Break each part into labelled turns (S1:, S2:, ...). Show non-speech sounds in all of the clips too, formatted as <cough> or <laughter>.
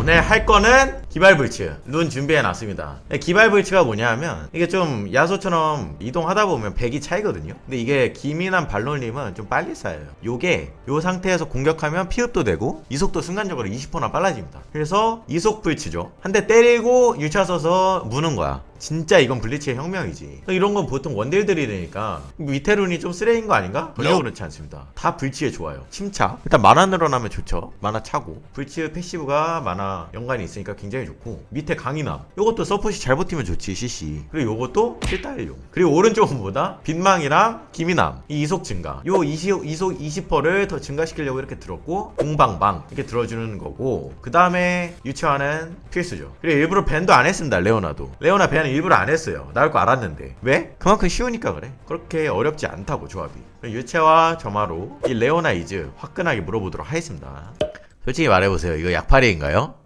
S1: 오늘 할 거는 기발불츠 룬 준비해놨습니다. 네, 기발불츠가 뭐냐면 이게 좀 야소처럼 이동하다 보면 100이 차이거든요. 근데 이게 기민한 발놀림은 좀 빨리 쌓여요. 요게 요 상태에서 공격하면 피흡도 되고 이속도 순간적으로 20%나 빨라집니다. 그래서 이속불츠죠. 한 대 때리고 유차 써서 무는 거야. 진짜 이건 블리츠의 혁명이지. 이런 건 보통 원딜들이 되니까 밑에 룬이 좀 쓰레인 거 아닌가? 전혀 그렇지 않습니다. 다 불치에 좋아요. 침착. 일단 만화 늘어나면 좋죠. 만화 차고. 불치 패시브가 만화 연관이 있으니까 굉장히 좋고 밑에 강인함 요것도 서폿이 잘 버티면 좋지 CC 그리고 요것도 필달용. 그리고 오른쪽은 뭐다? 빛망이랑 기민함 이 이속 증가. 요 이속, 이속 20%를 더 증가시키려고 이렇게 들었고 공방방. 이렇게 들어주는 거고. 그 다음에 유치화는 필수죠. 그리고 일부러 밴도 안 했습니다 레오나도. 레오나 밴은 일부러 안 했어요. 나올 거 알았는데. 왜? 그만큼 쉬우니까 그래. 그렇게 어렵지 않다고 조합이. 유채와 점화로 이 레오나 이즈 화끈하게 물어보도록 하겠습니다. 솔직히 말해보세요. 이거 약팔이인가요?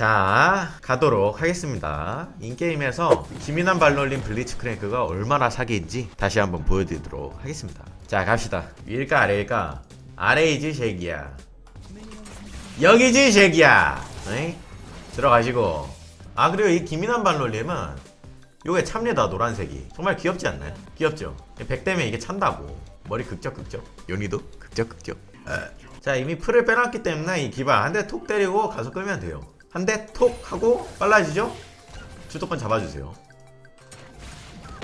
S1: 자 가도록 하겠습니다. 인게임에서 기민한 발놀림 블리츠 크랭크가 얼마나 사기인지 다시 한번 보여드리도록 하겠습니다. 자 갑시다. 위일까 아래일까? 아래이지 쉐기야. 여기지 쉐기야. 에이? 들어가시고. 아 그리고 이 기민한 발놀림은 요게 참니다 노란색이. 정말 귀엽지 않나요? 귀엽죠? 백 되면 이게 찬다고. 머리 극적 극적? 연희도? 극적 극적? 자 이미 풀을 빼놨기 때문에 이 기발 한 대 톡 때리고 가서 끌면 돼요 한 대 톡 하고 빨라지죠? 주도권 잡아주세요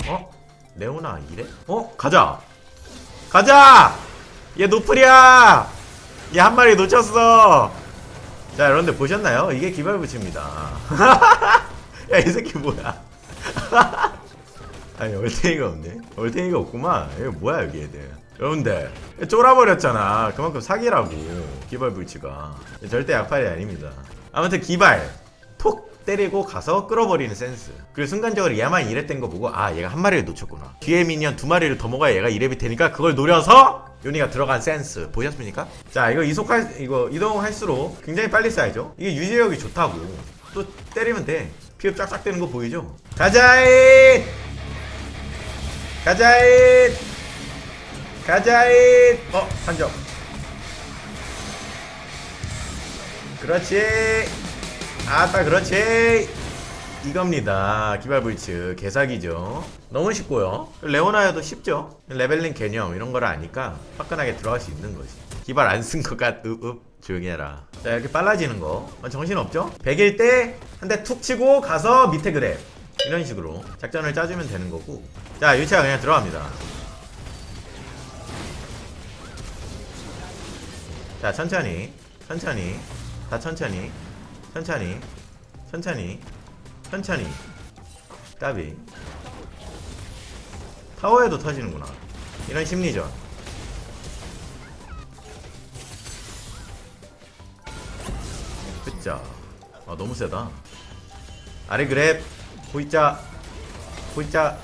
S1: 어? 레오나 이래? 어? 가자 가자! 얘 노플이야! 얘 한 마리 놓쳤어 자 여러분들 보셨나요? 이게 기발부치입니다 <laughs> 야 이 새끼 뭐야 <laughs> 아니 얼탱이가 없네 얼탱이가 없구만 이거 뭐야 여기 애들 여러분들 쫄아버렸잖아 그만큼 사기라고 기발불치가 절대 약팔이 아닙니다 아무튼 기발 톡 때리고 가서 끌어버리는 센스. 그리고 순간적으로 얘만 이랬던 거 보고 아 얘가 한 마리를 놓쳤구나. 뒤에 미니언 두 마리를 더 먹어야 얘가 이랩이 되니까 그걸 노려서 요니가 들어간 센스. 보셨습니까? 자 이거 이속할 이거 이동할수록 굉장히 빨리 쌓이죠? 이게 유지력이 좋다고. 또 때리면 돼. 피업 쫙쫙 되는 거 보이죠? 가자잇! 가자잇! 가자잇! 어 한점 그렇지. 아따 그렇지. 이겁니다. 기발불츠 개사기죠. 너무 쉽고요. 레오나여도 쉽죠. 레벨링 개념 이런 거를 아니까 화끈하게 들어갈 수 있는 거지. 기발 안 쓴 것 같, 읍 읍 조용히 해라. 자 이렇게 빨라지는 거. 어, 정신없죠? 100일 때 한 대 툭 치고 가서 밑에 그래. 이런 식으로 작전을 짜주면 되는 거고. 자 유치가 그냥 들어갑니다. 자 천천히 천천히 다 천천히. 천천히. 천천히. 천천히. 까비. 타워에도 터지는구나. 이런 심리전. 그자 아 너무 세다. 아래 그랩. 보이자. 보이자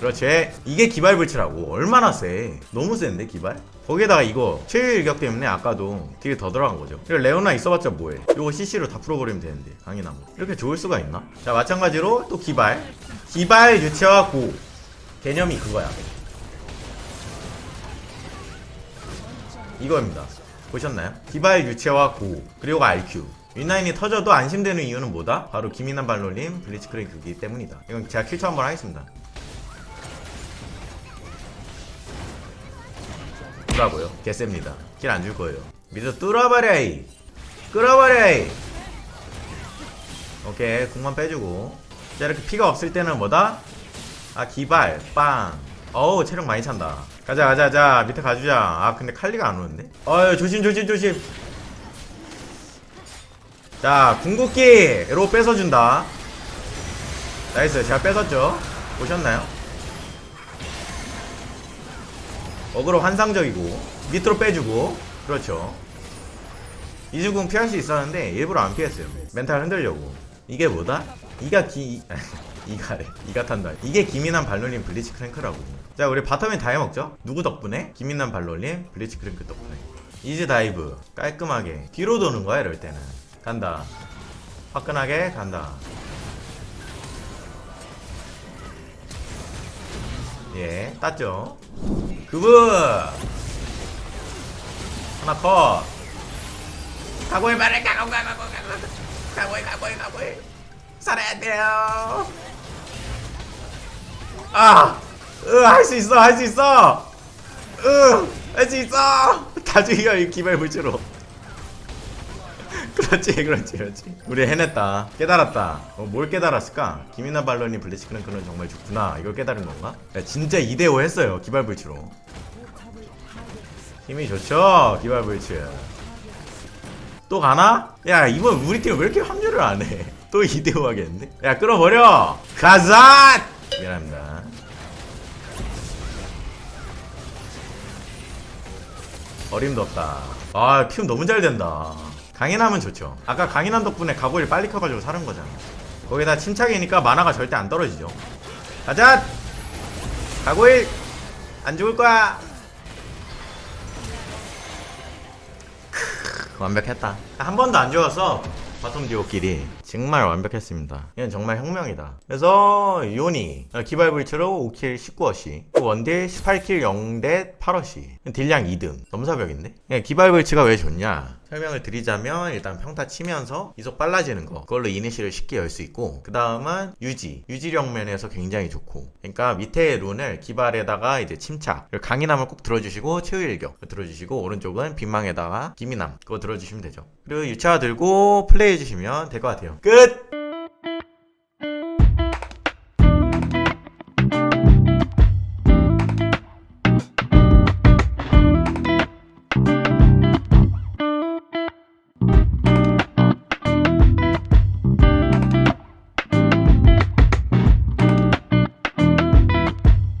S1: 그렇지. 이게 기발불치라고. 얼마나 세? 너무 센데 기발? 거기에다가 이거 최일격 때문에 아까도 딜이 더 들어간 거죠. 그리고 레오나 있어봤자 뭐해? 이거 CC로 다 풀어버리면 되는데 강인나무. 이렇게 좋을 수가 있나? 자 마찬가지로 또 기발. 기발 유체화 고. 개념이 그거야. 이거입니다. 보셨나요? 기발 유체화 고. 그리고 RQ 윈라인이 터져도 안심되는 이유는 뭐다? 바로 기민한 발놀림 블리츠크레이크이기 때문이다. 이건 제가 킬처 한번 하겠습니다 뚫라고요. 개셉니다. 킬 안 줄 거예요. 미드 뚫어버려이. 끌어버려이. 오케이 궁만 빼주고. 자 이렇게 피가 없을 때는 뭐다? 아 기발. 빵. 어우 체력 많이 찬다. 가자 가자 가자. 밑에 가주자. 아 근데 칼리가 안 오는데? 어유 조심 조심 조심. 자 궁극기로 뺏어준다. 나이스. 제가 뺏었죠? 보셨나요? 어그로 환상적이고 밑으로 빼주고 그렇죠. 이주궁 피할 수 있었는데 일부러 안 피했어요. 멘탈 흔들려고. 이게 뭐다? 이가 기... <laughs> 이가래 이가 탄다. 이게 기민한 발놀림 블리치 크랭크라고. 자 우리 바텀에 다 해먹죠? 누구 덕분에? 기민한 발놀림 블리치 크랭크 덕분에. 이즈 다이브. 깔끔하게. 뒤로 도는 거야 이럴 때는. 간다. 화끈하게 간다. 예 땄죠 그브 하나 컷 가고이 말해 가고 가고 가고이 가고이 가고이 살아야 돼요. 아할 수 있어 할 수 있어. 으할 수 있어. <laughs> 다 죽여 이 기발 물질로 그렇지 그렇지 그렇지. 우리 해냈다. 깨달았다. 어, 뭘 깨달았을까? 김이나 발론이 블리츠크는 그는 정말 좋구나. 이걸 깨달은 건가? 야, 진짜 2대5 했어요 기발불치로. 힘이 좋죠 기발불치. 또 가나? 야 이번 우리 팀 왜 이렇게 합류를 안해 또 <laughs> 2대5 하겠는데? 야 끌어버려! 가자! 미안합니다. 어림도 없다. 아, 피움 너무 잘 된다. 강인하면 좋죠. 아까 강인한 덕분에 가고일 빨리 커가지고 사는 거잖아. 거기다 침착이니까 만화가 절대 안 떨어지죠. 가자! 가고일! 안 죽을 거야! 크, 완벽했다. 한 번도 안 죽었어. 바텀 듀오끼리. 정말 완벽했습니다. 이건 정말 혁명이다. 그래서 요니 어, 기발불치로 5킬 19어시 원딜 18킬 0대 8어시 딜량 2등 넘사벽인데 예, 기발불치가 왜 좋냐 설명을 드리자면 일단 평타 치면서 이속 빨라지는 거. 그걸로 이니시를 쉽게 열 수 있고 그 다음은 유지. 유지력 면에서 굉장히 좋고. 그러니까 밑에 룬을 기발에다가 이제 침착. 그리고 강인함을 꼭 들어주시고 최후일격 들어주시고 오른쪽은 빈망에다가 기민함 그거 들어주시면 되죠. 그리고 유차화 들고 플레이 해주시면 될 것 같아요. 끝!